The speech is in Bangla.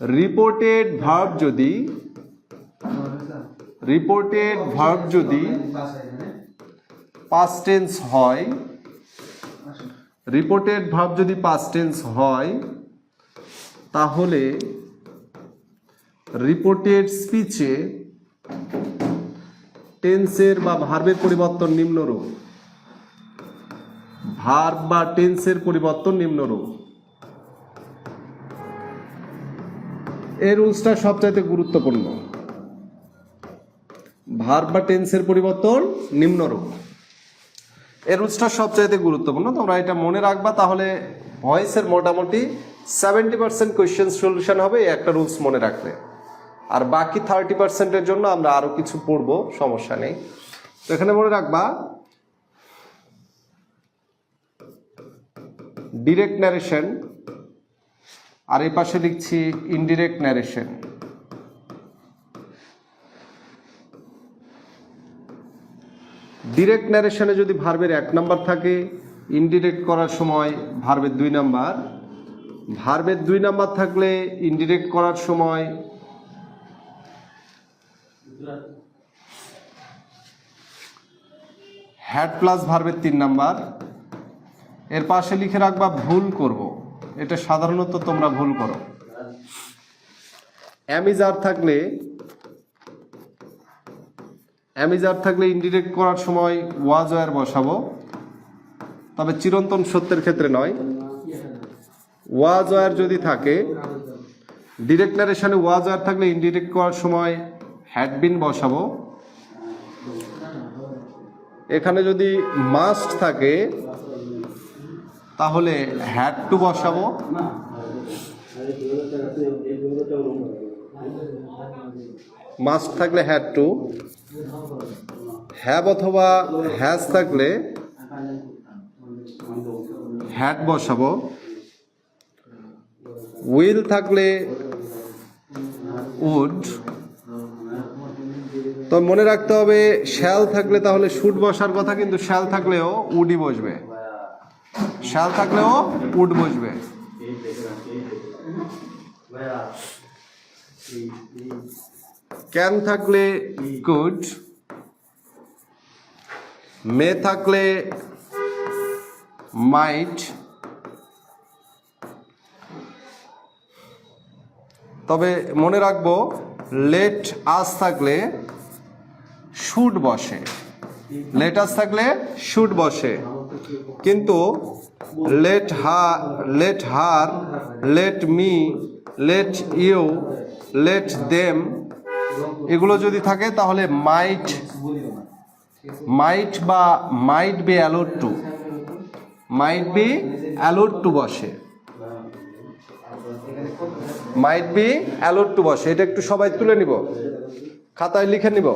রিপোর্টেড ভার্ব যদি রিপোর্টেড ভার্ব যদি পাস্ট টেন্স হয় রিপোর্টেড ভার্ব যদি পাস্ট টেন্স হয়, তাহলে রিপোর্টেড স্পিচে টেন্সের বা ভার্বের পরিবর্তন নিম্নরূপ। ভার্ব বা টেন্সের পরিবর্তন নিম্নরূপ। এই রুলসটা সবচাইতে গুরুত্বপূর্ণ। ভার্ব বা টেন্সের পরিবর্তন নিম্নরূপ এই রুলসটা সবচাইতে গুরুত্বপূর্ণ। তোমরা এটা মনে রাখবা, তাহলে ভয়েসের মোটামুটি সেভেন্টি পার্সেন্ট কোয়েশ্চেন সলিউশন হবে, এই একটা রুলস মনে রাখলে। আর বাকি থার্টি পার্সেন্টের জন্য আমরা আরও কিছু পড়ব, সমস্যা নেই। তো এখানে মনে রাখবা ডিরেক্ট ন্যারেশন আর এই পাশে লিখছি ইনডিরেক্ট ন্যারেশন ডিরেক্ট ন্যারেশনে যদি ভার্বের এক নাম্বার থাকে ইনডিরেক্ট করার সময় ভার্বের দুই নাম্বার ভার্বের দুই নাম্বার থাকলে ইনডিরেক্ট করার সময় হ্যাড প্লাস ভার্বের তিন নাম্বার এর পাশে লিখে রাখবা ভুল করব। এটা সাধারণত তোমরা ভুল করো। অ্যামিজার থাকলে অ্যামিজার থাকলে ইনডিরেক্ট করার সময় ওয়াজ ওয়ার বসাবো। তবে চিরন্তন সত্যের ক্ষেত্রে নয়। ওয়াজ ওয়ার যদি থাকে ডিরেক্ট নারেশনে ওয়াজ ওয়ার থাকলে ইনডিরেক্ট করার সময় হ্যাড বিন বসাবো। এখানে যদি মাস্ট থাকে তাহলে হ্যাড টু বসাবো। মাস্ট থাকলে হ্যাড টু হ্যাভ অথবা হ্যাজ থাকলে হ্যাড বসাবো। উইল থাকলে উড তো মনে রাখতে হবে শ্যাল থাকলে তাহলে শুট বসার কথা, কিন্তু শ্যাল থাকলেও উডই বসবে। শ্যাল থাকলেও উড বসবে। ক্যান থাকলে গুড। মে থাকলে মাইট। তবে মনে রাখব লেট আস থাকলে শুট বসে। লেট আস থাকলে শুট বসে। কিন্তু let him let her let me let you let them এগুলো যদি থাকে তাহলে মাইট মাইট বা might be allowed to might be allowed to বসে মাইট বি অ্যালোড টু বসে, এটা একটু সবাই তুলে নিব, খাতায় লিখে নিব।